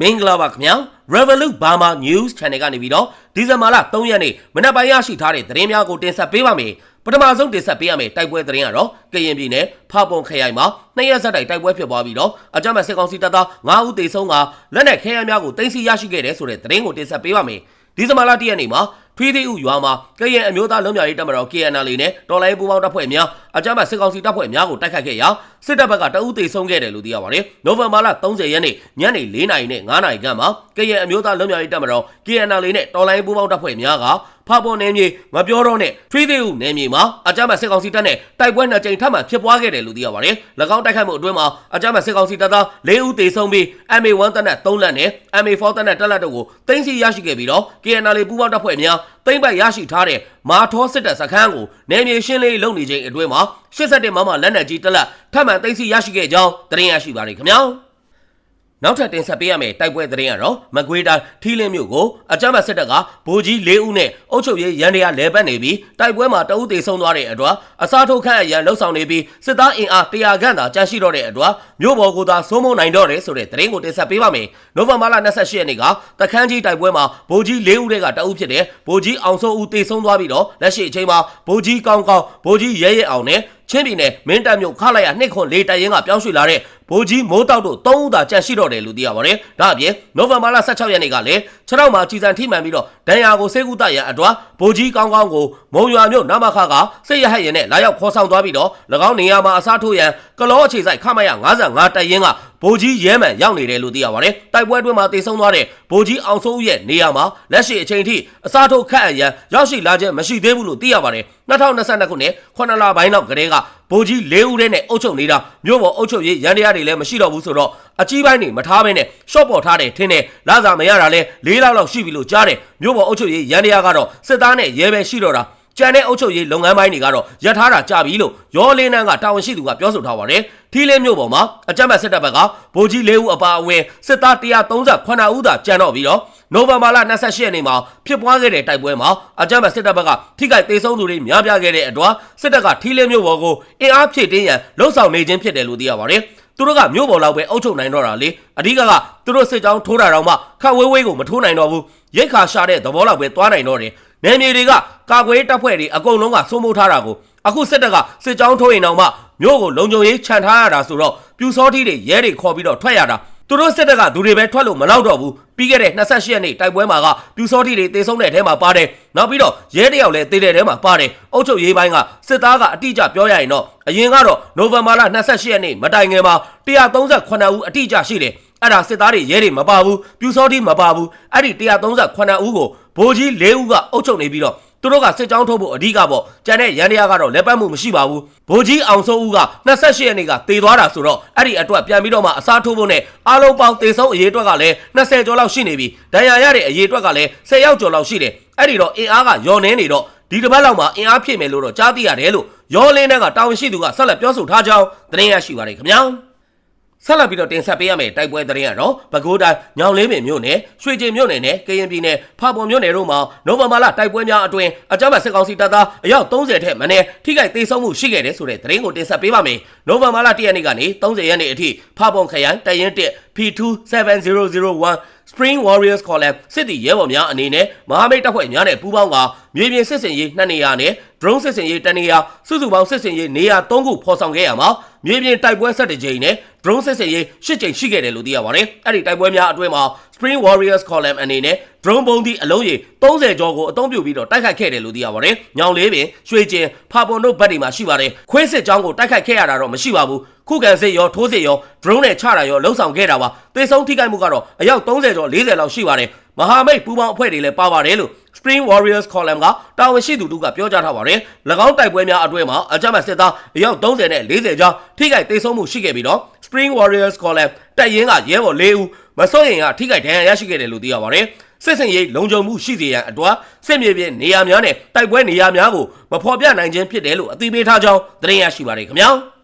မင်္ဂလာပါခင်ဗျာ Revolut Burma News Channel ကနေပြီးတော့ဒီဇင်ဘာလ3ရက်နေ့မနက်ပိုင်းရရှိထားတဲ့သတင်းများကိုတင်ဆက်ပေးပါမယ်ပထမဆုံးတင်ဆက်ပေးရမယ့်တိုက်ပွဲသတင်းကတော့ကရင်ပြည်နယ်ဖာပွန်ခရိုင်မှာနှစ်ရက်ဆက်တိုက်တိုက်ပွဲဖြစ်ပွားပြီးတော့အကြမ်းဖက်စစ်ကောင်စီတပ်သား9ဦးသေဆုံးကလက်နက်ခဲယမ်းများကိုတင်စီရရှိခဲ့တယ်ဆိုတဲ့သတင်းကိုတင်ဆက်ပေးပါမယ်ဒီဇင်ဘာလ1ရက်နေ့မှာ ထွေးသေးဥရွာမှာကရင်အမျိုးသားလုံခြုံရေးတပ်မတော် KNL နဲ့တော်လိုင်းပူပေါင်းတပ်ဖွဲ့များအကြမ်းဖက်စစ်ကောင်စီတပ်ဖွဲ့များကိုတိုက်ခိုက်ခဲ့ရာစစ်တပ်ဘက်ကတအူးသေဆုံးခဲ့တယ်လို့သိရပါတယ်။နိုဝင်ဘာလ30ရက်နေ့ညနေ4နာရီနဲ့9နာရီခန့်မှာကရင်အမျိုးသားလုံခြုံရေးတပ်မတော် KNL နဲ့တော်လိုင်းပူပေါင်းတပ်ဖွဲ့များက ဖာပေါ်နယ်မြေငပြောတော့နဲ့ထွေးသေးဥနယ်မြေမှာအကြမ်းဖက်စစ်ကောင်စီတပ်နဲ့တိုက်ပွဲနှစ်ကြိမ်ထပ်မံဖြစ်ပွားခဲ့တယ်လို့သိရပါတယ်။၎င်းတိုက်ခိုက်မှုအတွင်းမှာအကြမ်းဖက်စစ်ကောင်စီတပ်သား၄ဦးသေဆုံးပြီး MA1 တပ်နဲ့3လက်နဲ့ MA4 တပ်နဲ့တက်လက်တို့ကိုတင်စီရရှိခဲ့ပြီးတော့ KNL ပူးပေါင်းတပ်ဖွဲ့များတိမ့်ပိုက်ရရှိထားတဲ့မာထောစစ်တပ်စခန်းကိုနယ်မြေရှင်းလင်းလုပ်နေချိန်အတွင်းမှာ87မမလက်နက်ကြီးတက်လက်ထပ်မံသိမ်းဆီးရရှိခဲ့ကြောင်းသတင်းရရှိပါရခင်ဗျာ နောက်ထပ်တင်ဆက်ပေးရမယ့်တိုက်ပွဲသတင်းကတော့မကွေးတိုင်းထီလင်းမြို့ကိုအကြမ်းဖက်စစ်တပ်ကဗိုလ်ကြီး၄ဦးနဲ့အုပ်ချုပ်ရေးရန်တရာလဲပတ်နေပြီးတိုက်ပွဲမှာတအုပ်သေးဆုံးသွားတဲ့အတွက်အစားထိုးခန့်အရန်လှုပ်ဆောင်နေပြီးစစ်သားအင်အား100ခန့်သာကြာရှိတော့တဲ့အတွက်မြို့ပေါ်ကိုသာစိုးမိုးနိုင်တော့တယ်ဆိုတဲ့သတင်းကိုတင်ဆက်ပေးပါမယ်။နိုဝင်ဘာလ28ရက်နေ့ကတခန်းကြီးတိုက်ပွဲမှာဗိုလ်ကြီး၄ဦးတဲ့ကတအုပ်ဖြစ်တဲ့ဗိုလ်ကြီးအောင်စိုးဦးသေဆုံးသွားပြီးတော့လက်ရှိအချိန်မှာဗိုလ်ကြီးကောင်းကောင်းဗိုလ်ကြီးရဲရဲအောင်နဲ့ ချင်းပြည်နယ်မင်းတပ်မြို့ခလိုက်ရနှစ်ခွန်လေးတိုင်ရင်ကပြောင်းရွှေ့လာတဲ့ဗိုလ်ကြီးမိုးတောက်တို့၃ဦးသာကြန့်ရှိတော့တယ်လို့သိရပါတယ်။ဒါအပြင်နိုဝင်ဘာလ16ရက်နေ့ကလည်းခြေထောက်မှာကြီးစံထိမှန်ပြီးတော့ဒဏ်ရာကိုစေကူတရန်အတွက်ဗိုလ်ကြီးကောင်းကောင်းကိုမုံရွာမြို့နမခကစစ်ရဟတ်ရင်နဲ့လာရောက်ခေါ်ဆောင်သွားပြီးတော့၎င်းနေရာမှာအစားထိုးရန်ကလောအခြေဆိုင်ခမရ55တိုင်ရင်က ဗိုလ်ကြီးရဲမှန်ရောက်နေတယ်လို့သိရပါတယ်။တိုက်ပွဲအတွင်းမှာတေဆုံးသွားတဲ့ဗိုလ်ကြီးအောင်စိုးဦးရဲ့နေရာမှာလက်ရှိအချိန်ထိအစားထိုးခန့်အရန်ရောက်ရှိလာခြင်းမရှိသေးဘူးလို့သိရပါတယ်။2022ခုနှစ်9လပိုင်းလောက်ကတည်းကဗိုလ်ကြီး၄ဦးနဲ့အုပ်ချုပ်နေတာမြို့ပေါ်အုပ်ချုပ်ရေးရန်တရားတွေလည်းမရှိတော့ဘူးဆိုတော့အကြီးပိုင်းတွေမထားဘဲနဲ့ရှော့ပေါ်ထားတယ်ထင်းတယ်လာစာမရတာလဲ၄လောက်လောက်ရှိပြီလို့ကြားတယ်မြို့ပေါ်အုပ်ချုပ်ရေးရန်တရားကတော့စစ်သားနဲ့ရဲပဲရှိတော့တာ ကျန်တဲ့အုပ်ချုပ်ရေးလုပ်ငန်းပိုင်းတွေကတော့ရထားတာကြပြီလို့ရောလင်းနန်းကတာဝန်ရှိသူကပြောဆိုထားပါတယ်။ထီးလင်းမြို့ပေါ်မှာအကြမ်းဖက်စစ်တပ်ဘက်ကဗိုလ်ကြီး၄ဦးအပါအဝင်စစ်သား138ဦးသာကျန်တော့ပြီးတော့နိုဝင်ဘာလ28ရက်နေ့မှာဖြစ်ပွားခဲ့တဲ့တိုက်ပွဲမှာအကြမ်းဖက်စစ်တပ်ဘက်ကထိခိုက်သေးဆုံးသူတွေများပြားခဲ့တဲ့အတွက်စစ်တပ်ကထီးလင်းမြို့ပေါ်ကိုအင်အားဖြည့်တင်းရန်လှုံ့ဆော်နေခြင်းဖြစ်တယ်လို့သိရပါတယ်။သူတို့ကမြို့ပေါ်လောက်ပဲအုပ်ချုပ်နိုင်တော့တာလေအဓိကကသူတို့စစ်ကြောင်းထိုးတာတော့မှခတ်ဝေးဝေးကိုမထိုးနိုင်တော့ဘူးရိတ်ခါရှာတဲ့သဘောလောက်ပဲသွားနိုင်တော့တယ် နယ်မြေတွေကကာကွယ်တပ်ဖွဲ့တွေအကုန်လုံးကစိုးမိုးထားတာကိုအခုစစ်တပ်ကစစ်ကြောင်းထိုးရင်တော့မှမြို့ကိုလုံခြုံရေးခြံထားရတာဆိုတော့ပြူစောတိတွေရဲတွေခေါ်ပြီးတော့ထွက်ရတာသူတို့စစ်တပ်ကသူတွေပဲထွက်လို့မလောက်တော့ဘူးပြီးခဲ့တဲ့28ရက်နေ့တိုက်ပွဲမှာကပြူစောတိတွေတေဆုံးတဲ့ထဲမှာပါတယ်နောက်ပြီးတော့ရဲတယောက်လည်းတေတဲ့ထဲမှာပါတယ်အုပ်ချုပ်ရေးပိုင်းကစစ်သားကအတိအကျပြောရရင်တော့အရင်ကတော့နိုဝင်ဘာလ28ရက်နေ့မတိုင်ခင်မှာ138ဦးအတိအကျရှိတယ် အဲ့ဒါစစ်သားတွေရဲတွေမပါဘူးပြူစောတိမပါဘူးအဲ့ဒီ138ဦးကိုဗိုလ်ကြီး၄ဦးကအုပ်ချုပ်နေပြီးတော့သူတို့ကစစ်ကြောင်းထုတ်ဖို့အဓိကပေါ့ကျန်တဲ့ရန်တရားကတော့လက်ပတ်မှုမရှိပါဘူးဗိုလ်ကြီးအောင်စိုးဦးက28ရက်နေ့ကတေသွားတာဆိုတော့အဲ့ဒီအတွက်ပြန်ပြီးတော့မှအစားထိုးဖို့နဲ့အားလုံးပေါင်းတေဆုံးအရေးအတွက်ကလည်း20ကျော်လောက်ရှိနေပြီဒဏ်ရာရတဲ့အရေးအတွက်ကလည်း10ယောက်ကျော်လောက်ရှိတယ်အဲ့ဒီတော့အင်အားကညော်နေနေတော့ဒီတစ်ပတ်လောက်မှာအင်အားဖြည့်မယ်လို့တော့ကြားသိရတယ်လို့ရောလင်းတဲ့ကတာဝန်ရှိသူကဆက်လက်ပြောဆိုထားကြောင်းသတင်းရရှိပါတယ်ခင်ဗျာ ဆက်လက်ပြီးတော့တင်ဆက်ပေးရမယ့်တိုက်ပွဲသတင်းကတော့ပဲခူးတိုင်းညောင်လေးပင်မြို့နယ်ရွှေကျင်မြို့နယ်နဲ့ကရင်ပြည်နယ်ဖာပွန်မြို့နယ်တို့မှာနိုဝင်ဘာလတိုက်ပွဲများအတွင်းအကြမ်းဖက်စစ်ကောင်စီတပ်သားအယောက်30ထက်မနည်းထိခိုက်ဒေဆုံးမှုရှိခဲ့တယ်ဆိုတဲ့သတင်းကိုတင်ဆက်ပေးပါမယ်။နိုဝင်ဘာလ1ရက်နေ့ကနေ30ရက်နေ့အထိဖာပွန်ခရိုင်တရင်1 P2 7001 Spring Warriors Column စစ်တီရဲဘော်များအနေနဲ့မဟာမိတ်တပ်ဖွဲ့များနဲ့ပူးပေါင်းကမြေပြင်စစ်စင်ရေး2နေရာနဲ့ drone စစ်စင်ရေး1နေရာစုစုပေါင်းစစ်စင်ရေးနေရာ3ခုဖော်ဆောင်ခဲ့ရမှာမြေပြင်တိုက်ပွဲ7ကြိမ်နဲ့ drone စစ်စင်ရေး8ကြိမ်ရှိခဲ့တယ်လို့သိရပါတယ်။အဲ့ဒီတိုက်ပွဲများအတွင်းမှာ Spring Warriors Column အနေနဲ့ drone ပုံးသည့်အလုံးရေ30ကျော်ကိုအသုံးပြုပြီးတော့တိုက်ခိုက်ခဲ့တယ်လို့သိရပါတယ်။ညောင်လေးပင်ရွှေကျင်ဖာပွန်တို့ဘက်တွေမှာရှိပါတယ်။ခွေးစစ်ကြောင်းကိုတိုက်ခိုက်ခဲ့ရတာတော့မရှိပါဘူး။ခုခံစစ်ရောထိုးစစ်ရော drone နဲ့ချတာရောလှုံ့ဆော်ခဲ့တာပါ။သေဆုံးထိခိုက်မှုကတော့အယောက်30ကျော်40လောက်ရှိပါတယ်။မဟာမိတ်ပူးပေါင်းအဖွဲ့တွေလည်းပါပါတယ်လို့ Spring Warriors Column ကတာဝန်ရှိသူတို့ကပြောကြားထားပါတယ်။၎င်းတိုက်ပွဲများအတွင်းမှာအကြမ်းဖက်စစ်သားအယောက်30နဲ့40ကျော်ထိခိုက်သေဆုံးမှုရှိခဲ့ပြီးတော့ Spring Warriors Column တပ်ရင်းကရဲဘော်၄ဦးမစိုးရင်ကထိခိုက်ဒဏ်ရာရရှိခဲ့တယ်လို့သိရပါတယ်။စစ်စင်ရေးလုံခြုံမှုရှိစေရန်အတွက်စစ်မြေပြင်နေရာများနဲ့တိုက်ပွဲနေရာများကိုမဖော်ပြနိုင်ခြင်းဖြစ်တယ်လို့အသိပေးထားကြောင်းသတင်းရရှိပါတယ်ခင်ဗျာ။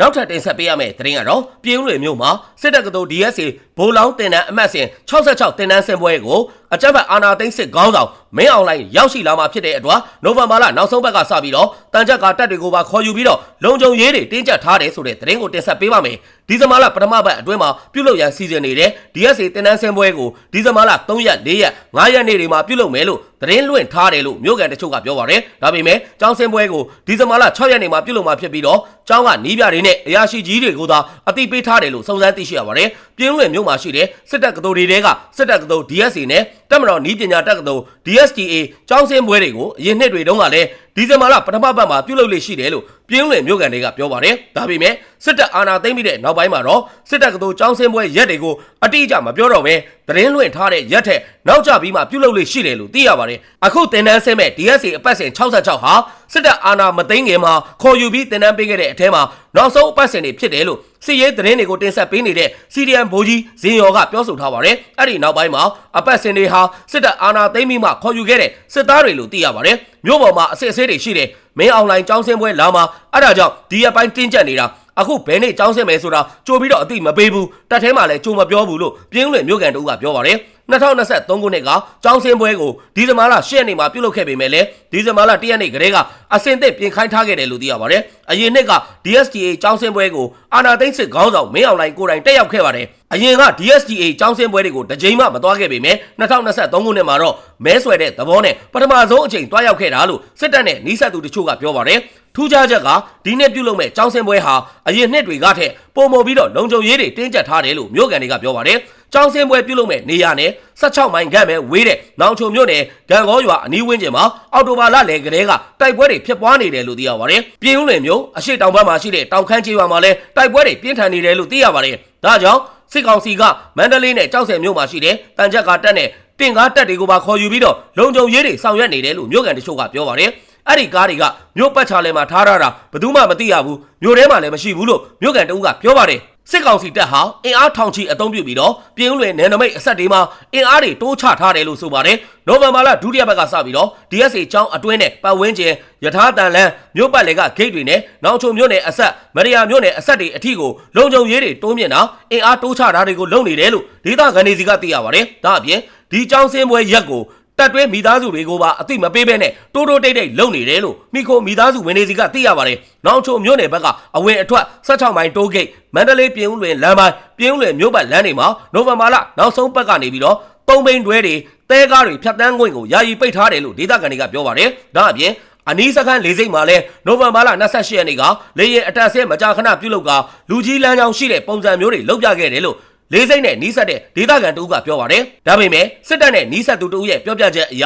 နောက်ထပ်တင်ဆက်ပေးရမယ့်သတင်းကတော့ပြည်ဦးလွေမြို့မှာစစ်တပ်ကတော် DSA ဘိုးလောင်းတင်တန်းအမှတ်စဉ်66တင်တန်းစင်ပွဲကို အကြမ်းဖက်အာဏာသိမ်းစစ်ခေါင်းဆောင်မင်းအောင်လှိုင်ရောက်ရှိလာမှာဖြစ်တဲ့အတွက်နိုဝင်ဘာလနောက်ဆုံးပတ်ကစပြီးတော့တန်ကြပ်ကတပ်တွေကိုပါခေါ်ယူပြီးတော့လုံခြုံရေးတွေတင်းကျပ်ထားတယ်ဆိုတဲ့သတင်းကိုတင်ဆက်ပေးပါမယ်ဒီဇင်ဘာလပထမပတ်အတွင်းမှာပြုလုပ်ရန်စီစဉ်နေတဲ့ DSA တင်နန်းစင်ပွဲကိုဒီဇင်ဘာလ3ရက်4ရက်5ရက်နေ့တွေမှာပြုလုပ်မယ်လို့သတင်းလွှင့်ထားတယ်လို့မြို့ကန်တချို့ကပြောပါတယ်ဒါပေမဲ့ကျောင်းစင်ပွဲကိုဒီဇင်ဘာလ6ရက်နေ့မှာပြုလုပ်မှာဖြစ်ပြီးတော့ကျောင်းကနီးပြတွေနဲ့အရာရှိကြီးတွေကိုသာအသိပေးထားတယ်လို့စုံစမ်းသိရှိရပါတယ်ပြင်းလွင်မြို့မှာရှိတဲ့စစ်တပ်ကတော်တွေကစစ်တပ်ကတော် DSA နဲ့ တပ်မတော်နီးပညာတပ်ကတော် DSTA ကျောင်းစင်ပွဲတွေကိုအရင်နှစ်တွေတုန်းကလည်းဒီဇင်ဘာလပထမပတ်မှာပြုလုပ်လေရှိတယ်လို့ပြင်းလွင်မြို့ကန်တွေကပြောပါတယ်ဒါပေမဲ့စစ်တပ်အာဏာသိမ်းပြီးတဲ့နောက်ပိုင်းမှာတော့စစ်တပ်ကတော်ကျောင်းစင်ပွဲရက်တွေကိုအတိအကျမပြောတော့ဘဲသတင်းလွှင့်ထားတဲ့ရက်ထက်နောက်ကျပြီးမှပြုလုပ်လေရှိတယ်လို့သိရပါတယ်အခုတင်တန်းဆင်းမဲ့ DSA အပတ်စဉ်66ဟာစစ်တပ်အာဏာမသိမ်းခင်မှာခေါ်ယူပြီးတင်တန်းပေးခဲ့တဲ့အထက်မှာနောက်ဆုံးအပတ်စဉ်တွေဖြစ်တယ်လို့စစ်ရေးသတင်းတွေကိုတင်ဆက်ပေးနေတဲ့ CDM ဘိုးကြီးဇင်ယော်ကပြောဆိုထားပါတယ်အဲ့ဒီနောက်ပိုင်းမှာအပတ်စဉ်တွေဟာစစ်တပ်အာဏာသိမ်းပြီးမှခေါ်ယူခဲ့တဲ့စစ်သားတွေလို့သိရပါတယ်မြို့ပေါ်မှာအစစ်အဆေးတွေရှိတယ်မင်းအွန်လိုင်းចောင်းစင်းပွဲလာမှာအဲ့ဒါကြောင့်ဒီရက်ပိုင်းတင်းကျပ်နေတာအခုဘယ်နေ့ចောင်းစင်းမယ်ဆိုတာကြိုပြီးတော့အသိမပေးဘူးတက်ထဲမှာလည်းကြိုမပြောဘူးလို့ပြင်းလွင်မြို့ကန်တို့ကပြောပါတယ်2023ခုနှစ်ကကျောင်းစင်းပွဲကိုဒီဇင်ဘာလ10ရက်နေ့မှာပြုလုပ်ခဲ့ပေမဲ့လည်းဒီဇင်ဘာလ1ရက်နေ့ကတည်းကအစင်သစ်ပြင်ခိုင်းထားခဲ့တယ်လို့သိရပါတယ်။အရင်နှစ်က DSTA ကျောင်းစင်းပွဲကိုအာနာသိန်းစစ်ခေါင်းဆောင်မင်းအောင်လှိုင်ကိုယ်တိုင်တက်ရောက်ခဲ့ပါတယ်။ အရင်က DSTA ကျောင်းစင်းပွဲတွေကိုတစ်ကြိမ်မှမသွားခဲ့ပေမဲ့2023ခုနှစ်မှာတော့မဲဆွယ်တဲ့သဘောနဲ့ပထမဆုံးအချိန်တွားရောက်ခဲ့တာလို့စစ်တပ်နဲ့နှီးဆက်သူတချို့ကပြောပါတယ်။ထူးခြားချက်ကဒီနှစ်ပြုလုပ်မဲ့ကျောင်းစင်းပွဲဟာအရင်နှစ်တွေကထက်ပုံမပြီးတော့လုံခြုံရေးတွေတင်းကျပ်ထားတယ်လို့မြို့ကန်တွေကပြောပါတယ်။ကျောင်းစင်းပွဲပြုလုပ်မဲ့နေရာနဲ့16မိုင်ခန့်ပဲဝေးတဲ့နောင်ချုံမြို့နယ်ဂံကောရွာအနီးဝန်းကျင်မှာအော်တိုဘာလလယ်ကလေးကတိုက်ပွဲတွေဖြစ်ပွားနေတယ်လို့သိရပါတယ်။ပြင်းဦးလွင်မြို့အရှိတောင်ဘက်မှာရှိတဲ့တောင်ခမ်းကျေးရွာမှာလည်းတိုက်ပွဲတွေပြင်းထန်နေတယ်လို့သိရပါတယ်။ဒါကြောင့် စစ်ကောင်စီကမန္တလေးနဲ့ကြောက်စင်မြို့မှာရှိတဲ့တန်ကြပ်ကာတက်နဲ့တင်ကားတက်တွေကိုပါခေါ်ယူပြီးတော့လုံခြုံရေးတွေဆောင်ရွက်နေတယ်လို့မြို့ကန်တချို့ကပြောပါတယ်။အဲ့ဒီကားတွေကမြို့ပတ်ချာလဲမှာထားရတာဘယ်သူမှမသိရဘူးမြို့ထဲမှာလည်းမရှိဘူးလို့မြို့ကန်တဦးကပြောပါတယ် စစ်ကောင်စီတပ်ဟာအင်အားထောင်ချီအုံပြုပြီးတော့ပြင်းလွင်နယ်နမိတ်အဆက်တွေမှာအင်အားတွေတိုးချထားတယ်လို့ဆိုပါတယ်။နိုဝင်ဘာလဒုတိယဘက်ကစပြီးတော့ DSA ကျောင်းအတွင်းနဲ့ပတ်ဝန်းကျင်ယထာတန်လန်းမြို့ပတ်လေကဂိတ်တွေနဲ့နောင်ချုံမြို့နယ်အဆက်မရိယာမြို့နယ်အဆက်တွေအထိကိုလုံခြုံရေးတွေတိုးမြင့်တာအင်အားတိုးချတာတွေကိုလုပ်နေတယ်လို့ဒေသခံတွေစီကသိရပါတယ်။ဒါအပြင်ဒီကျောင်းစင်းပွဲရက်ကို တက်တွဲမိသားစုတွေကိုပါအသိမပေးဘဲနဲ့တိုးတိုးတိတ်တိတ်လုပ်နေတယ်လို့မိခိုမိသားစုဝင်တွေစီကသိရပါတယ်။နောင်ချုံမြို့နယ်ဘက်ကအဝင်အထွက်16မိုင်တိုးဂိတ်မန္တလေးပြည်ဦးလွင်လမ်းပိုင်းပြည်ဦးလွင်မြို့ပတ်လမ်းတွေမှာနိုဝင်ဘာလနောက်ဆုံးပတ်ကနေပြီးတော့သုံးဘိန်းတွဲတွေတဲကားတွေဖြတ်တန်းခွင့်ကိုယာယီပိတ်ထားတယ်လို့ဒေသခံတွေကပြောပါတယ်။ဒါအပြင်အနီးစခန်းလေးစိတ်မှာလဲနိုဝင်ဘာလ28ရက်နေ့ကလေရင်အတက်ဆဲမကြာခဏပြုတ်လုကလူကြီးလမ်းကြောင်းရှိတဲ့ပုံစံမျိုးတွေလုပ်ပြခဲ့တယ်လို့ လေးစိတ်နဲ့နီးစပ်တဲ့ဒေသခံတူကပြောပါတယ်။ဒါပေမဲ့စစ်တပ်နဲ့နီးစပ်သူတူရဲ့ပြောပြချက်အရ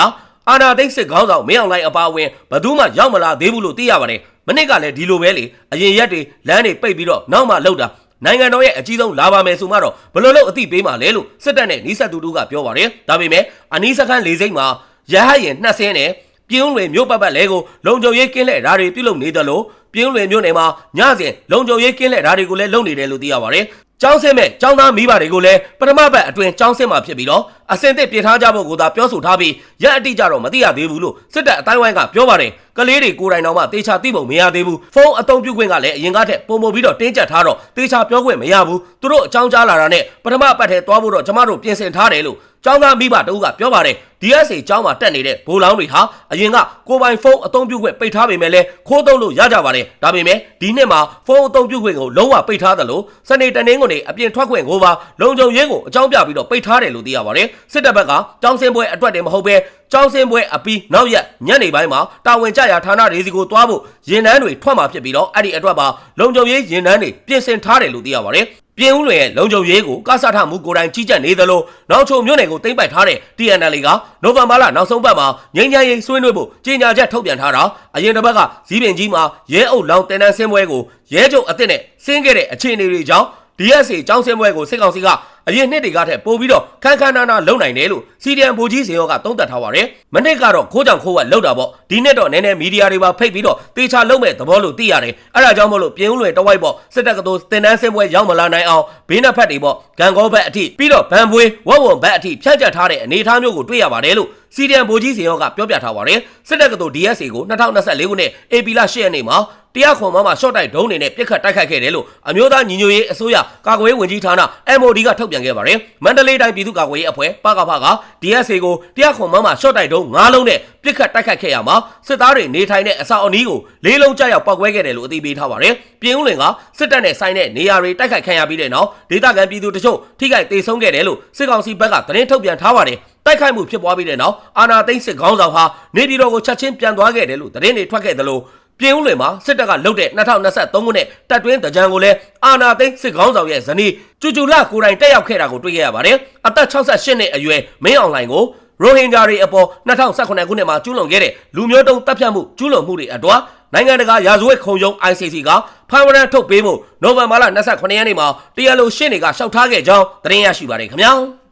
အာနာသိန်းစစ်ခေါင်းဆောင်မင်းအောင်လှိုင်အပါအဝင်ဘသူမှရောက်မလာသေးဘူးလို့သိရပါတယ်။မနစ်ကလည်းဒီလိုပဲလေအရင်ရက်တွေလမ်းတွေပိတ်ပြီးတော့နောက်မှလောက်တာနိုင်ငံတော်ရဲ့အကြီးဆုံးလာပါမယ်ဆိုမှတော့ဘယ်လိုလုပ်အသိပေးမှာလဲလို့စစ်တပ်နဲ့နီးစပ်သူတူကပြောပါတယ်။ဒါပေမဲ့အနီးစခန်းလေးစိတ်မှာရဟရင်နှက်ဆင်းနဲ့ပြင်းလွင်မြို့ပတ်ပတ်လဲကိုလုံခြုံရေးကင်းလှည့်ဓာတ်တွေပြုလုပ်နေတယ်လို့ပြင်းလွင်မြို့နယ်မှာညစဉ်လုံခြုံရေးကင်းလှည့်ဓာတ်တွေကိုလည်းလုပ်နေတယ်လို့သိရပါတယ်။ ကျောင်းဆင်းမဲ့ကျောင်းသားမိဘတွေကိုလည်းပထမဘက်အတွင်းကျောင်းဆင်းမှာဖြစ်ပြီးတော့အစင်သစ်ပြင်ထားကြဖို့ကိုသာပြောဆိုထားပြီးရက်အတိအကျတော့မသိရသေးဘူးလို့စစ်တပ်အတိုင်းဝိုင်းကပြောပါတယ်ကလေးတွေကိုယ်တိုင်တော့မှတေချာသိဖို့မရသေးဘူးဖုန်းအသုံးပြုခွင့်ကလည်းအရင်ကထက်ပုံမပြီးတော့တင်းကျပ်ထားတော့တေချာပြောခွင့်မရဘူးသူတို့အကြောင်းကြားလာတာနဲ့ပထမပတ်ထဲသွားဖို့တော့ကျမတို့ပြင်ဆင်ထားတယ်လို့ ကျောင်းသားမိဘတဦးကပြောပါတယ် DSA ကျောင်းမှာတက်နေတဲ့ဘိုးလောင်းတွေဟာအရင်ကကိုပိုင်ဖုန်းအသုံးပြုခွင့်ပိတ်ထားပေမဲ့လည်းခိုးသုံးလို့ရကြပါတယ်ဒါပေမဲ့ဒီနှစ်မှာဖုန်းအသုံးပြုခွင့်ကိုလုံးဝပိတ်ထားတယ်လို့စနေတနင်္ဂနွေအပြင်ထွက်ခွင့်ကိုပါလုံခြုံရေးကိုအကြောင်းပြပြီးတော့ပိတ်ထားတယ်လို့သိရပါတယ်စစ်တပ်ဘက်ကကျောင်းစင်းပွဲအတွက်တည်းမဟုတ်ပဲကျောင်းစင်းပွဲအပြီးနောက်ရက်ညနေပိုင်းမှာတာဝန်ကျရာဌာနတွေစီကိုတွားဖို့ရင်နှန်းတွေထွက်มาဖြစ်ပြီးတော့အဲ့ဒီအတွက်ပါလုံခြုံရေးရင်နှန်းတွေပြင်ဆင်ထားတယ်လို့သိရပါတယ် ပြင်းဦးလွင်ရဲ့လုံခြုံရေးကိုကစားထမှုကိုယ်တိုင်ကြီးကြပ်နေသလိုနောက်ချုံမြို့နယ်ကိုသိမ်းပိုက်ထားတဲ့ TNL ကနိုဝင်ဘာလနောက်ဆုံးပတ်မှာငင်းချမ်းရေးဆွေးနွေးဖို့ကြေညာချက်ထုတ်ပြန်ထားတာအရင်တစ်ပတ်ကဇီးပင်ကြီးမှာရဲအုပ်လောင်တင်တန်းဆင်းပွဲကိုရဲချုပ်အစ်စ်နဲ့ဆင်းခဲ့တဲ့အခြေအနေတွေကြောင့် DSA ကျောင်းဆင်းပွဲကိုစစ်ကောင်စီကအရင်နှစ်တွေကထက်ပိုပြီးတော့ခန်းခန်းနာနာလုံနိုင်တယ်လို့စီဒီအမ်ဘူကြီးစေရောကသုံးသပ်ထားပါတယ်။မနစ်ကတော့ခိုးကြောင်ခိုးဝက်လောက်တာပေါ့ဒီနှစ်တော့နည်းနည်းမီဒီယာတွေပါဖိတ်ပြီးတော့တေချာလုံမဲ့သဘောလို့သိရတယ်။အဲဒါကြောင့်မို့လို့ပြင်းဦးလွယ်တဝိုက်ပေါ့စစ်တပ်ကတော်တင်တန်းဆင်းပွဲရောက်မလာနိုင်အောင်ဘေးနှစ်ဖက်တွေပေါ့ဂန်ကောဘက်အထိပြီးတော့ဗန်ပွေးဝဝွန်ဘက်အထိဖြန့်ကျက်ထားတဲ့အနေအထားမျိုးကိုတွေ့ရပါတယ်လို့စီဒီအမ်ဘူကြီးစေရောကပြောပြထားပါတယ်။စစ်တပ်ကတော် DSA ကို2024ခုနှစ် AP လ10ရက်နေ့မှာ တရားခွန်မမှာရှော့တိုက်ဒုံးနေနဲ့ပြစ်ခတ်တိုက်ခိုက်ခဲ့တယ်လို့အမျိုးသားညီညွတ်ရေးအစိုးရကာကွယ်ရေးဝန်ကြီးဌာန MOD ကထုတ်ပြန်ခဲ့ပါတယ်မန္တလေးတိုင်းပြည်သူ့ကာကွယ်ရေးအဖွဲ့ပကဖက DSA ကိုတရားခွန်မမှာရှော့တိုက်ဒုံး၅လုံးနဲ့ပြစ်ခတ်တိုက်ခိုက်ခဲ့ရမှာစစ်သားတွေနေထိုင်တဲ့အဆောက်အအုံကိုလေးလုံးကြောက်ရောက်ပောက်ကွဲခဲ့တယ်လို့အသိပေးထားပါတယ်ပြင်ဦးလွင်ကစစ်တပ်နဲ့ဆိုင်တဲ့နေရာတွေတိုက်ခိုက်ခံရပြီးတဲ့နောက်ဒေသခံပြည်သူတချို့ထိခိုက်ဒေဆုံးခဲ့တယ်လို့စစ်ကောင်စီဘက်ကသတင်းထုတ်ပြန်ထားပါတယ်တိုက်ခိုက်မှုဖြစ်ပွားပြီးတဲ့နောက်အာနာသိန်းစစ်ခေါင်းဆောင်ဟာနေပြည်တော်ကိုချက်ချင်းပြန်သွားခဲ့တယ်လို့သတင်းတွေထွက်ခဲ့တယ်လို့ ပြင်ဦးလွင်မှာစစ်တပ်ကလုတ်တဲ့2023ခုနှစ်တပ်တွင်းတကြံကိုလည်းအာနာသိန်းစစ်ခေါင်းဆောင်ရဲ့ဇနီးကျူကျူလာကိုယ်တိုင်တက်ရောက်ခဲ့တာကိုတွေ့ခဲ့ရပါတယ်အသက်68နှစ်အရွယ်မင်းအောင်လှိုင်ကိုရိုဟင်ဂျာတွေအပေါ်2018ခုနှစ်မှာကျူးလွန်ခဲ့တဲ့လူမျိုးတုံးတပ်ဖြတ်မှုကျူးလွန်မှုတွေအတော်နိုင်ငံတကာရာဇဝတ်ခုံရုံး ICC ကဖမ်းဝရမ်းထုတ်ပေးမှုနိုဝင်ဘာလ29ရက်နေ့မှာတရားလိုရှင်းတွေကရှောက်ထားခဲ့ကြောင်းသတင်းရရှိပါတယ်ခင်ဗျာ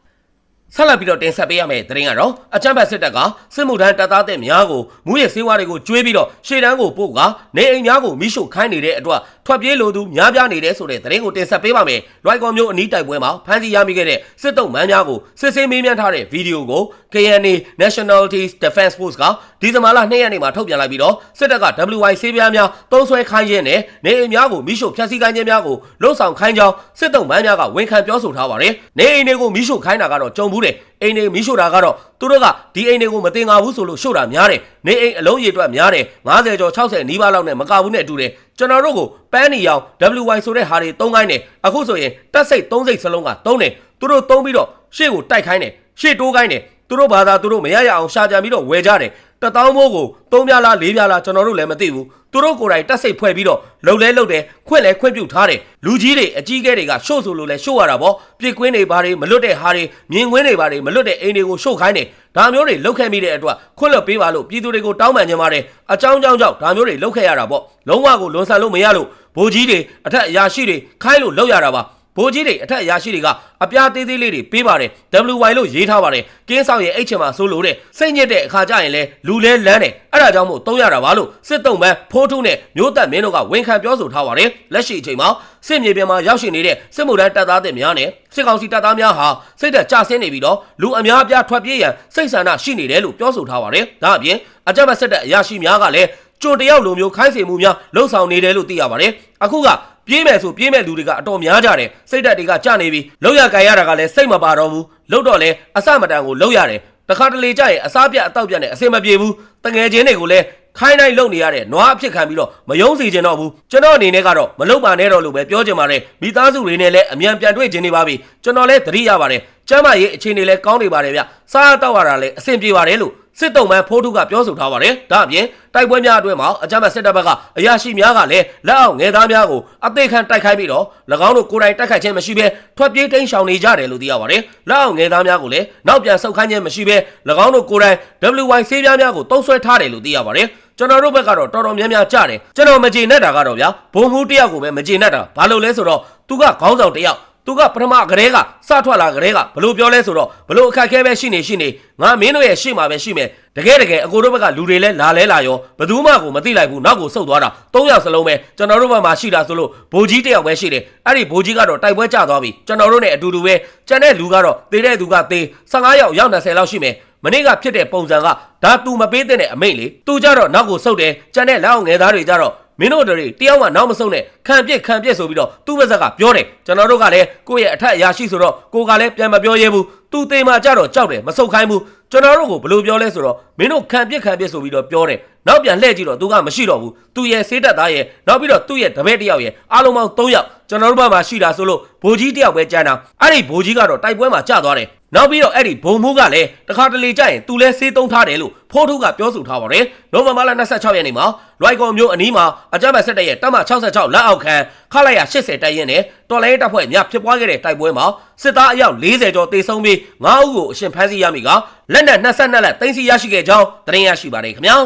ဆက်လက်ပြီးတော့တင်ဆက်ပေးရမယ့်သတင်းကတော့အကြမ်းဖက်စစ်တပ်ကစစ်မှုထမ်းတပ်သားတဲ့များကိုမူရစေဝါတွေကိုကျွေးပြီးတော့ရှေ့တန်းကိုပို့ကနေအိမ်များကိုမိရှုခိုင်းနေတဲ့အတွက်ထွက်ပြေးလိုသူများပြားနေတဲ့ဆိုတဲ့သတင်းကိုတင်ဆက်ပေးပါမယ်။လွိုက်ကော်မျိုးအနီးတိုက်ပွဲမှာဖမ်းဆီးရမိခဲ့တဲ့စစ်တုံးမန်းများကိုစစ်ဆေးမေးမြန်းထားတဲ့ဗီဒီယိုကို KNA Nationalities Defense Force ကဒီဇင်ဘာလ2ရက်နေ့မှာထုတ်ပြန်လိုက်ပြီးတော့စစ်တပ်က WY ဆေးပြားများတုံးဆွဲခိုင်းခြင်းနဲ့နေအိမ်များကိုမိရှုဖျက်ဆီးခိုင်းခြင်းများကိုလှုံ့ဆော်ခိုင်းကြောင်းစစ်တုံးမန်းများကဝန်ခံပြောဆိုထားပါတယ်။နေအိမ်တွေကိုမိရှုခိုင်းတာကတော့ကြုံဘူးတယ်။ အိမ်တွေမိရှုတာကတော့သူတို့ကဒီအိမ်တွေကိုမတင်ငါဘူးဆိုလို့ရှို့တာများတယ်။နေအိမ်အလုံးရေအတွက်များတယ်90ကျော်60နီးပါးလောက်နဲ့မကဘူးနဲ့အတူတယ်။ကျွန်တော်တို့ကိုပန်းနီရောင် WY ဆိုတဲ့ဟာတွေသုံးခိုင်းတယ်အခုဆိုရင်တက်စိတ်သုံးစိတ်စလုံးကသုံးတယ်သူတို့သုံးပြီးတော့ရှေ့ကိုတိုက်ခိုင်းတယ်ရှေ့တိုးခိုင်းတယ်သူတို့ဘာသာသူတို့မရရအောင်ရှာကြံပြီးတော့ဝယ်ကြတယ် တတောင်းမိုးကိုသုံးပြလားလေးပြလားကျွန်တော်တို့လည်းမသိဘူးသူတို့ကိုယ်တိုင်တက်စိတ်ဖွဲ့ပြီးတော့လှုပ်လဲလှုပ်တယ်ခွင့်လဲခွင့်ပြုထားတယ်လူကြီးတွေအကြီးကဲတွေကရှို့ဆိုလို့လဲရှို့ရတာပေါ့ပြစ်ကွင်းတွေဘာတွေမလွတ်တဲ့ဟာတွေမြင်ကွင်းတွေဘာတွေမလွတ်တဲ့အိမ်တွေကိုရှို့ခိုင်းတယ်ဒါမျိုးတွေလုပ်ခဲ့မိတဲ့အတွက်ခွင့်လွတ်ပေးပါလို့ပြည်သူတွေကိုတောင်းပန်ကြပါတယ်အကြောင်းကြောင့်ကြောင့်ဒါမျိုးတွေလုပ်ခဲ့ရတာပေါ့လုံးဝကိုလွန်ဆန်လို့မရလို့ဘိုးကြီးတွေအထက်အရာရှိတွေခိုင်းလို့လုပ်ရတာပါ ဘိုးကြီးတွေအထက်အရာရှိတွေကအပြားသေးသေးလေးတွေပေးပါတယ် WY လို့ရေးထားပါတယ်ကင်းဆောင်ရဲ့အိတ်ချင်မှာဆိုလို့တဲ့စိတ်ညစ်တဲ့အခါကျရင်လဲလူလဲလန်းတယ်အဲ့ဒါကြောင့်မို့တုံးရတာပါလို့စစ်တုံးပန်းဖိုးထုနဲ့မျိုးသက်မင်းတို့ကဝန်ခံပြောဆိုထားပါတယ်လက်ရှိအချိန်မှာစစ်မြေပြင်မှာရောက်ရှိနေတဲ့စစ်မှုထမ်းတပ်သားတွေများနဲ့စစ်ကောင်စီတပ်သားများဟာစိတ်သက်ကြဆင်းနေပြီးတော့လူအများအပြားထွက်ပြေးရန်စိတ်ဆန္ဒရှိနေတယ်လို့ပြောဆိုထားပါတယ်ဒါအပြင်အကြမ်းဖက်စစ်တပ်အရာရှိများကလည်းကြုံတယောက်လိုမျိုးခိုင်းစေမှုများလှုံ့ဆော်နေတယ်လို့သိရပါတယ်အခုက ပြေးမယ်ဆိုပြေးမဲ့လူတွေကအတော်များကြတယ်စိတ်ဓာတ်တွေကကျနေပြီလောက်ရကန်ရတာကလည်းစိတ်မပါတော့ဘူးလောက်တော့လဲအစမတန်ကိုလောက်ရတယ်တခါတလေကြရင်အစားပြတ်အတော့ပြတ်နဲ့အစင်မပြေဘူးတငယ်ချင်းတွေကိုလည်းခိုင်းတိုင်းလုံနေရတဲ့နွားအဖြစ်ခံပြီးတော့မယုံစီကျင်တော့ဘူးကျွန်တော်အနေနဲ့ကတော့မလုံပါနဲ့တော့လို့ပဲပြောချင်ပါတယ်မိသားစုတွေနဲ့လည်းအမြန်ပြန်တွေ့ခြင်းနေပါပြီကျွန်တော်လည်းသတိရပါတယ်ကျမ်းမာရေးအခြေအနေလည်းကောင်းနေပါတယ်ဗျစားတော့ရတာလည်းအဆင်ပြေပါတယ်လို့ စစ်တုံးမန်းဖိုးထုကပြောဆိုထားပါတယ်ဒါအပြင်တိုက်ပွဲများအတွင်းမှာအကြမ်းဖက်စစ်တပ်ဘက်ကအရာရှိများကလည်းလက်အောက်ငယ်သားများကိုအသေးခံတိုက်ခိုက်ပြီးတော့၎င်းတို့ကိုယ်တိုင်တိုက်ခိုက်ခြင်းမရှိဘဲထွက်ပြေးတိမ်းရှောင်နေကြတယ်လို့သိရပါတယ်လက်အောက်ငယ်သားများကိုလည်းနောက်ပြန်ဆုတ်ခိုင်းခြင်းမရှိဘဲ၎င်းတို့ကိုယ်တိုင် WY ဆေးပြားများကိုတုံးဆွဲထားတယ်လို့သိရပါတယ်ကျွန်တော်တို့ဘက်ကတော့တော်တော်များများကြားတယ်ကျွန်တော်မကျေနပ်တာကတော့ဗျာဘုံမှုတယောက်ကိုပဲမကျေနပ်တာဘာလို့လဲဆိုတော့သူကခေါင်းဆောင်တယောက် သူကပထမကလေးကစထွက်လာကလေးကဘလို့ပြောလဲဆိုတော့ဘလို့အခက်ခဲပဲရှိနေရှိနေငါမင်းတို့ရဲ့ရှေ့မှာပဲရှိမယ်တကယ်တကယ်အကိုတို့ဘက်ကလူတွေလဲလာလဲလာရောဘယ်သူမှကိုမသိလိုက်ဘူးနောက်ကိုဆုတ်သွားတာ၃ယောက်စလုံးပဲကျွန်တော်တို့ဘက်မှာရှိတာဆိုလို့ဘိုးကြီးတယောက်ပဲရှိတယ်အဲ့ဒီဘိုးကြီးကတော့တိုက်ပွဲကျသွားပြီကျွန်တော်တို့နဲ့အတူတူပဲကျန်တဲ့လူကတော့တေးတဲ့သူကတေး15ယောက်ရောက်20လောက်ရှိမယ်မနေ့ကဖြစ်တဲ့ပုံစံကဒါသူမပေးတဲ့အမိတ်လေသူကြတော့နောက်ကိုဆုတ်တယ်ကျန်တဲ့လက်အောင်ငယ်သားတွေကြတော့ မင်းတို့တွေတယောက်မှနောက်မဆုံးနဲ့ခံပြစ်ခံပြစ်ဆိုပြီးတော့သူ့ဘက်ကပြောတယ်ကျွန်တော်တို့ကလည်းကိုယ့်ရဲ့အထက်အရာရှိဆိုတော့ကိုကလည်းပြန်မပြောရဲဘူးသူသေးမှကြတော့ကြောက်တယ်မဆုတ်ခိုင်းဘူးကျွန်တော်တို့ကိုဘယ်လိုပြောလဲဆိုတော့မင်းတို့ခံပြစ်ခံပြစ်ဆိုပြီးတော့ပြောတယ်နောက်ပြန်လှည့်ကြည့်တော့သူကမရှိတော့ဘူးသူရဲ့ဆေးတက်သားရဲ့နောက်ပြီးတော့သူ့ရဲ့တပည့်တစ်ယောက်ရဲ့အားလုံးပေါင်း3ယောက်ကျွန်တော်တို့ဘက်မှာရှိတာဆိုလို့ဘိုးကြီးတစ်ယောက်ပဲကြမ်းတာအဲ့ဒီဘိုးကြီးကတော့တိုက်ပွဲမှာကျသွားတယ် နောက်ပြီးတော့အဲ့ဒီဘုံမိုးကလည်းတခါတလေကြရင်သူလဲဆေးသုံးထားတယ်လို့ဖိုးထုကပြောဆိုထားပါတယ်နိုဝင်ဘာလ26ရက်နေ့မှာလွိုက်ကော်မျိုးအနီးမှာအကြမ်းဖက်စစ်တပ်ရဲ့တပ်မ66လက်အောက်ခံခလိုက်ရ80တိုက်ရင်နဲ့တော်လိုင်းတပ်ဖွဲ့များဖြစ်ပွားခဲ့တဲ့တိုက်ပွဲမှာစစ်သားအယောက်40ကျော်တေဆုံးပြီး9ဦးကိုအရှင်ဖမ်းဆီးရမိကလက်နက်22လက်သိမ်းဆည်းရရှိခဲ့ကြောင်းသတင်းရရှိပါတယ်ခင်ဗျာ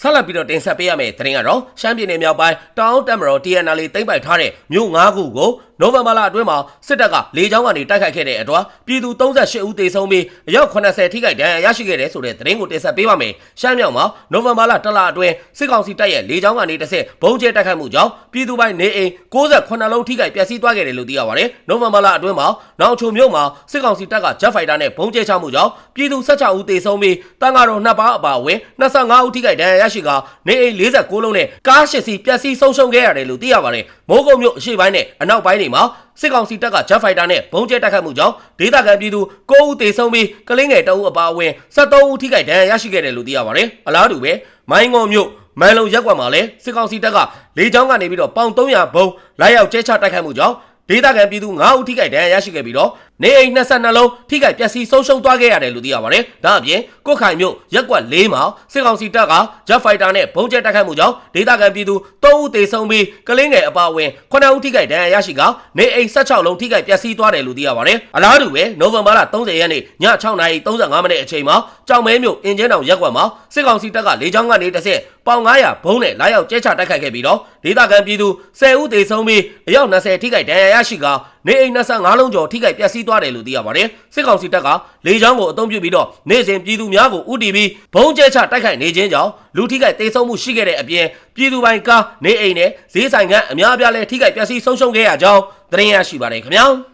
ဆက်လက်ပြီးတော့တင်ဆက်ပေးရမယ့်သတင်းကတော့ရှမ်းပြည်နယ်မြောက်ပိုင်းတောင်တက်မတော် TNL သိမ်းပိုက်ထားတဲ့မြို့၅ခုကို နိုဝင်ဘာလအတွင်းမှာစစ်တပ်ကလေကြောင်းကနေတိုက်ခိုက်ခဲ့တဲ့အတွက်ပြည်သူ38ဦးသေဆုံးပြီးအယောက်80ထိခိုက်ဒဏ်ရာရရှိခဲ့တယ်ဆိုတဲ့သတင်းကိုတင်ဆက်ပေးပါမယ်။ရှမ်းမြောက်မှာနိုဝင်ဘာလတလအတွင်းစစ်ကောင်စီတပ်ရဲ့လေကြောင်းကနေတစ်ဆက်ဘုံကျဲတိုက်ခိုက်မှုကြောင့်ပြည်သူပိုင်းနေအိမ်68လုံးထိခိုက်ပျက်စီးသွားခဲ့တယ်လို့သိရပါတယ်။နိုဝင်ဘာလအတွင်းမှာနောင်ချုံမြို့မှာစစ်ကောင်စီတပ်ကဂျက်ဖိုက်တာနဲ့ဘုံကျဲချမှုကြောင့်ပြည်သူ16ဦးသေဆုံးပြီးတန်ဃာတော်နှစ်ပါးအပါအဝင်25ဦးထိခိုက်ဒဏ်ရာရရှိကနေအိမ်46လုံးနဲ့ကား8စီးပျက်စီးဆုံးရှုံးခဲ့ရတယ်လို့သိရပါတယ်။ မိုးကုတ်မြို့အရှေ့ပိုင်းနဲ့အနောက်ပိုင်းတွေမှာစစ်ကောင်စီတပ်ကဂျက်ဖိုက်တာနဲ့ဘုံကျဲတိုက်ခိုက်မှုကြောင့်ဒေသခံပြည်သူ9ဦးသေဆုံးပြီးကလင်းငယ်2ဦးအပါအဝင်73ဦးထိခိုက်ဒဏ်ရာရရှိခဲ့တယ်လို့သိရပါတယ်။အလားတူပဲမိုင်းငုံမြို့မန်လုံရက်ကွက်မှာလည်းစစ်ကောင်စီတပ်ကလေကြောင်းကနေပြီးတော့ပေါင်300ဘုံလာရောက်ကျဲချတိုက်ခိုက်မှုကြောင့်ဒေသခံပြည်သူ9ဦးထိခိုက်ဒဏ်ရာရရှိခဲ့ပြီးတော့ နေအိမ်22လုံးထိခိုက်ပျက်စီးဆုံးရှုံးသွားခဲ့ရတယ်လို့သိရပါတယ်။ဒါအပြင်ကုတ်ခိုင်မြို့ရက်ကွက်၄မှာစစ်ကောင်စီတပ်ကဂျက်ဖိုက်တာနဲ့ဘုံကျဲတိုက်ခိုက်မှုကြောင့်ဒေသခံပြည်သူ3ဦးသေဆုံးပြီးကလင်းငယ်အပါအဝင်9ဦးထိခိုက်ဒဏ်ရာရရှိကနေအိမ်16လုံးထိခိုက်ပျက်စီးသွားတယ်လို့သိရပါတယ်။အလားတူပဲနိုဝင်ဘာလ30ရက်နေ့ည6:35မိနစ်အချိန်မှာကြောင်မဲမြို့အင်ဂျင်တောင်ရက်ကွက်မှာစစ်ကောင်စီတပ်ကလေကြောင်းကနေတစ်ဆက်ပေါင်900ဘုံနဲ့လာရောက်ကျဲချတိုက်ခိုက်ခဲ့ပြီးတော့ဒေသခံပြည်သူ10ဦးသေဆုံးပြီးအယောက်20ထိခိုက်ဒဏ်ရာရရှိက နေအိမ်25လုံးကျော်ထိခိုက်ပျက်စီးသွားတယ်လို့သိရပါတယ်။စစ်ကောင်စီတပ်ကလေကြောင်းကိုအုံပြုပြီးတော့နေ့စဉ်ပြည်သူများကိုဥတီပြီးဘုံကျဲချတိုက်ခိုက်နေခြင်းကြောင့်လူထိခိုက်သေဆုံးမှုရှိခဲ့တဲ့အပြင်ပြည်သူပိုင်ကားနေအိမ်နဲ့ဈေးဆိုင်ကအများအပြားလဲထိခိုက်ပျက်စီးဆုံးရှုံးခဲ့ရကြောင်းသတင်းရရှိပါတယ်ခင်ဗျာ။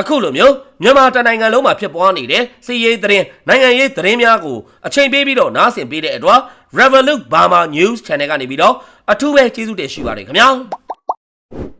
အခုလိုမျိုးမြန်မာတနိုင်ငံလုံးမှာဖြစ်ပွားနေတဲ့စီးရေးသတင်းနိုင်ငံရေးသတင်းများကိုအချိန်ပေးပြီးတော့နားဆင်ပေးတဲ့အတွက် Revolut Burma News Channel ကနေပြီးတော့အထူးပဲကျေးဇူးတင်ရှိပါတယ်ခင်ဗျာ။